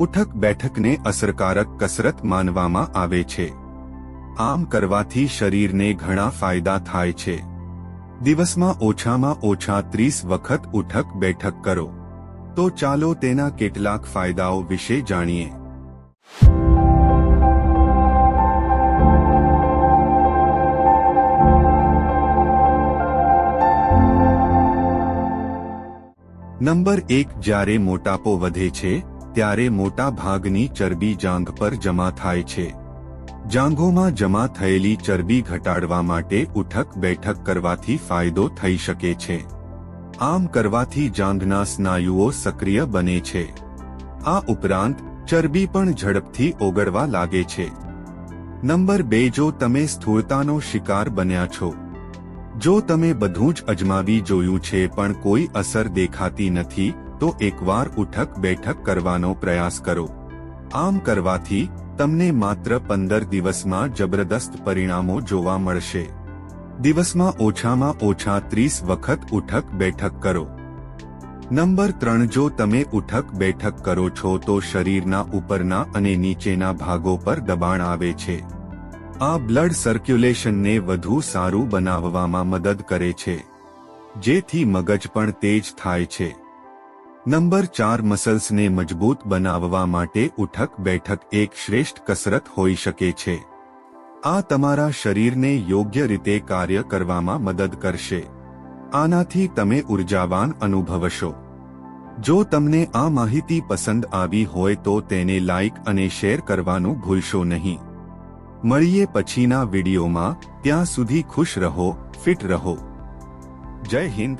ઉઠક બેઠકને અસરકારક કસરત માનવામાં આવે છે. આમ કરવાથી શરીરને ઘણા ફાયદા થાય છે. દિવસમાં ઓછામાં ઓછા ત્રીસ વખત ઉઠક બેઠક કરો. તો ચાલો તેના કેટલાક ફાયદાઓ વિશે જાણીએ. નંબર એક, જ્યારે મોટાપો વધે છે ત્યારે મોટા ભાગની ચરબી જાંઘ પર જમા થાય છે. જાંઘોમાં જમા થયેલી ચરબી ઘટાડવા માટે ઉઠક બેઠક કરવાથી ફાયદો થઈ શકે છે. આમ કરવાથી જાંઘના સ્નાયુઓ સક્રિય બને છે. આ ઉપરાંત, ચરબી પણ ઝડપથી ઓગળવા લાગે છે. નંબર બે, જો તમે સ્થૂળતાનો શિકાર બન્યા છો. જો તમે બધું જ અજમાવી જોયું છે પણ કોઈ અસર દેખાતી નથી તો એકવાર ઉઠક બેઠક કરવાનો પ્રયાસ કરો. આમ કરવાથી તમને માત્ર પંદર દિવસમાં જબરદસ્ત પરિણામો જોવા મળશે. દિવસમાં ઓછામાં ઓછા ત્રીસ વખત ઉઠક બેઠક કરો. નંબર ત્રણ, જો તમે ઉઠક બેઠક કરો છો તો શરીરના ઉપરના અને નીચેના ભાગો પર દબાણ આવે છે. આ બ્લડ સર્ક્યુલેશનને વધુ સારું બનાવવામાં મદદ કરે છે. જેથી મગજ પણ તેજ થાય છે. નંબર ચાર મસલ્સને મજબૂત બનાવવા માટે ઉઠક બેઠક એક શ્રેષ્ઠ કસરત હોઈ શકે છે. આ તમારા શરીરને યોગ્ય રીતે કાર્ય કરવામાં મદદ કરશે. આનાથી તમે ઉર્જાવાન અનુભવશો. જો તમને આ માહિતી પસંદ આવી હોય તો તેને લાઇક અને શેર કરવાનું ભૂલશો નહીં. મળીએ પછીના વિડીયોમાં, ત્યાં સુધી ખુશ રહો, ફિટ રહો. જય હિન્દ.